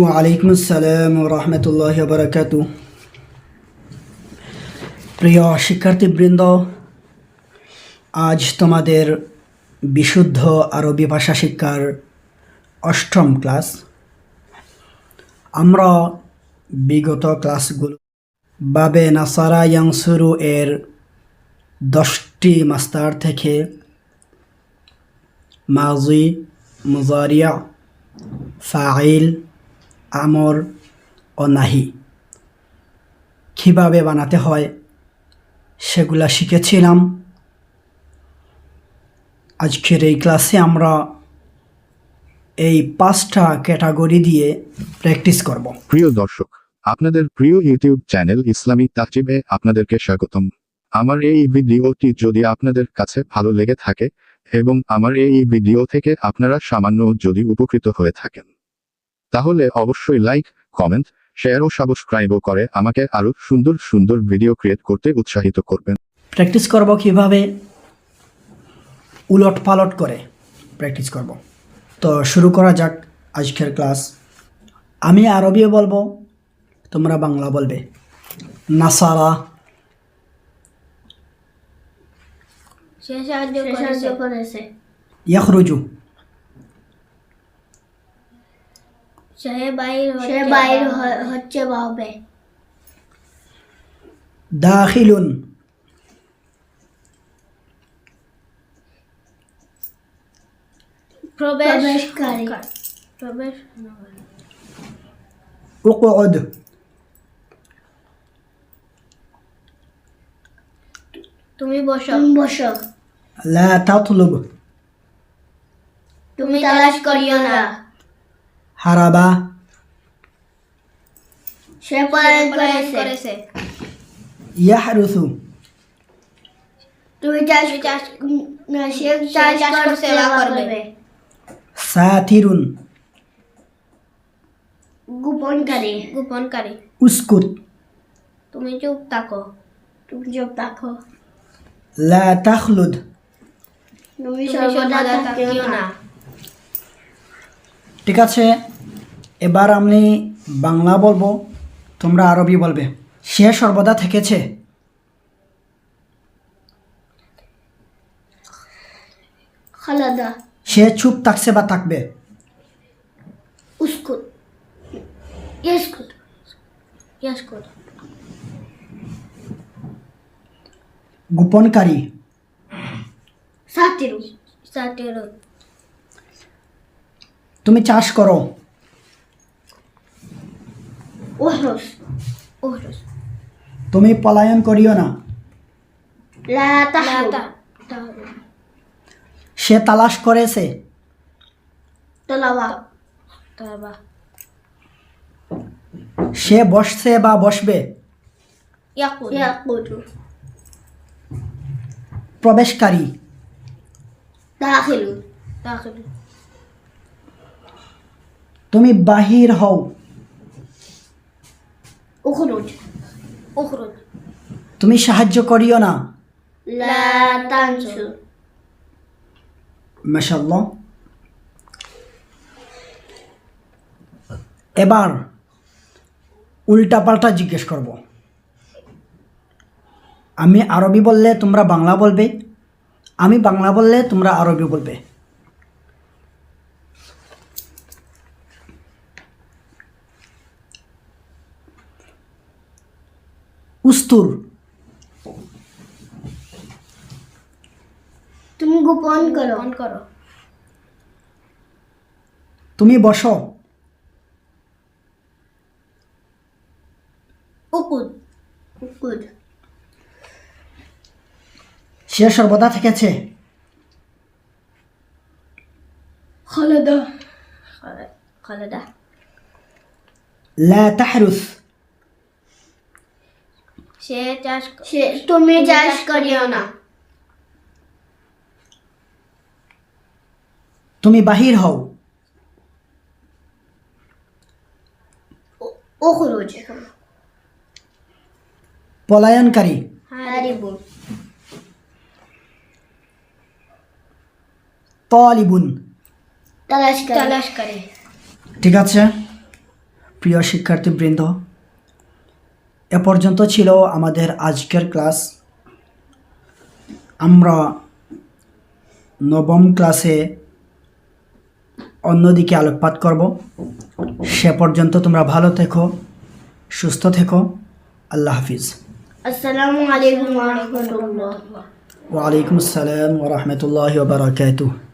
ওয়ালাইকুম আসসালাম রহমতুল্লাহ বারকাত প্রিয় শিক্ষার্থীবৃন্দ, আজ তোমাদের বিশুদ্ধ আরবি ভাষা শিক্ষার অষ্টম ক্লাস। আমরা বিগত ক্লাসগুলো বাবে নাসারা ইয়াংসুরু এর দশটি মাস্টার থেকে মাজি মুজারিয়া ফাইল আমর ও নাহি। কীভাবে বানাতে হয় সেগুলা শিখেছিলাম। আজকের এই ক্লাসে আমরা এই পাঁচটা ক্যাটাগরি দিয়ে প্র্যাকটিস করব। প্রিয় দর্শক, আপনাদের প্রিয় ইউটিউব চ্যানেল ইসলামিক তাচিবে আপনাদেরকে স্বাগতম। আমার এই ভিডিওটি যদি আপনাদের কাছে ভালো লেগে থাকে এবং আমার এই ভিডিও থেকে আপনারা সামান্য যদি উপকৃত হয়ে থাকেন। তাহলে অবশ্যই লাইক, কমেন্ট, শেয়ার ও সাবস্ক্রাইবও করে আমাকে আরও সুন্দর সুন্দর ভিডিও ক্রিয়েট করতে উৎসাহিত করবেন। প্র্যাকটিস করব কীভাবে? উলট পালট করে প্র্যাকটিস করব। তো শুরু করা যাক আজকের ক্লাস। আমি আরবিও বলব, তোমরা বাংলা বলবে। নাসারা সে সাহায্য সাহায্য করেছে ইয়াখরুজু সে বাইর সে বাইর হচ্ছে বা হবে দাখিলুন প্রবেশকারী প্রবেশ উকুদ তুমি বসো তুমি বসো লা তাতলুব। তুমি তালাশ করিও না। হারাবা। সে পলায়ন করেছে। ইয়াহরুসু। তুমি চাষ চাষ সে চাষ করছে বা করবে। সাথিরুন। গোপনকারী। গোপনকারী। উস্কুত। তুমি চুপ থাকো। তুমি চুপ থাকো। লা তাখলুদ তুমি সর্বদা থাকিও না ঠিক আছে এবার আমি বাংলা বলব তোমরা আরবি বলবে। সে সর্বদা থেকেছে। সে চুপ থাকছে বা থাকবে? গোপনকারী। সাতিরু সাতিরু তুমি চাষ করো। তুমি পলায়ন করিও না। লা সে তালাশ করেছে। তলাবা তলাবা সে বসছে বা বসবে? ইয়াকুদু প্রবেশকারী। দাখিলু। দাখিলু। তুমি বাহির হও। উখরুজ। উখরুজ। তুমি সাহায্য করিও না। লা তানসু। মাশাল্লাহ এবার উল্টা পাল্টা জিজ্ঞেস করব। আমি আরবি বললে তোমরা বাংলা বলবে? আমি বাংলা বললে তোমরা আরবি বলবে। উস্তুর। তুমি গোপন করো। গোপন করো। তুমি বসো। উকুদ। উকুদ। সে সর্বদা থেকেছে। খালেদা। খালেদা। লা তাহরুস। সে চাষ সে তুমি চাষ করিও না। তুমি বাহির হও। পলায়নকারী। তলিবুন ঠিক আছে? প্রিয় শিক্ষার্থী বৃন্দ এ পর্যন্ত ছিল আমাদের আজকের ক্লাস। আমরা নবম ক্লাসে অন্যদিকে আলোকপাত করব। সে পর্যন্ত তোমরা ভালো থেকো সুস্থ থেকো। আল্লাহ হাফিজ। আসসালামু আলাইকুম ওয়া আসসালাম ওয়া রাহমাতুল্লাহি ওয়া বারাকাতুহু।